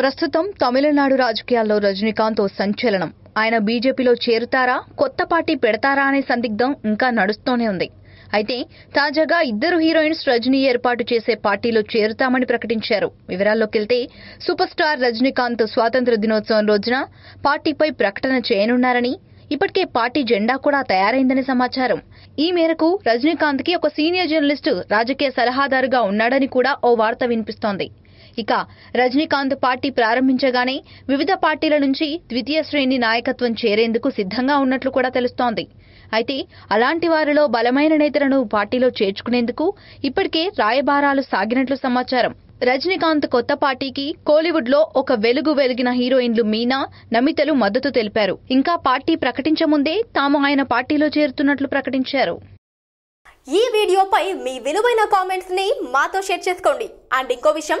ప్రస్తుతం తమిళనాడు రాజకీయాల్లో రజనీకాంత్ ఓ సంచలనం. ఆయన బీజేపీలో చేరుతారా కొత్త పార్టీ పెడతారా అనే సందిగ్ధం ఇంకా నడుస్తూనే ఉంది. అయితే తాజాగా ఇద్దరు హీరోయిన్స్ రజనీ ఏర్పాటు చేసే పార్టీలో చేరుతామని ప్రకటించారు. వివరాల్లోకి వెళ్తే సూపర్ స్టార్ రజనీకాంత్ స్వాతంత్ర దినోత్సవం రోజున పార్టీపై ప్రకటన చేయనున్నారని ఇప్పటికే పార్టీ జెండా కూడా తయారైందని సమాచారం. ఈ మేరకు రజనీకాంత్కి ఒక సీనియర్ జర్నలిస్టు రాజకీయ సలహాదారుగా ఉన్నాడని కూడా ఓ వార్త వినిపిస్తోంది. ఇక రజనీకాంత్ పార్టీ ప్రారంభించగానే వివిధ పార్టీల నుంచి ద్వితీయ శ్రేణి నాయకత్వం చేరేందుకు సిద్ధంగా ఉన్నట్లు కూడా తెలుస్తోంది. అయితే అలాంటి వారిలో బలమైన నేతలను పార్టీలో చేర్చుకునేందుకు ఇప్పటికే రాయబారాలు సాగినట్లు సమాచారం. రజనీకాంత్ కొత్త పార్టీకి కోలీవుడ్లో ఒక వెలుగు వెలిగిన హీరోయిన్లు మీనా నమితలు మద్దతు తెలిపారు. ఇంకా పార్టీ ప్రకటించముందే తాము ఆయన పార్టీలో చేరుతున్నట్లు ప్రకటించారు. ఈ వీడియోపై మీ విలువైన కామెంట్స్ని మాతో షేర్ చేసుకోండి. అండ్ ఇంకో విషయం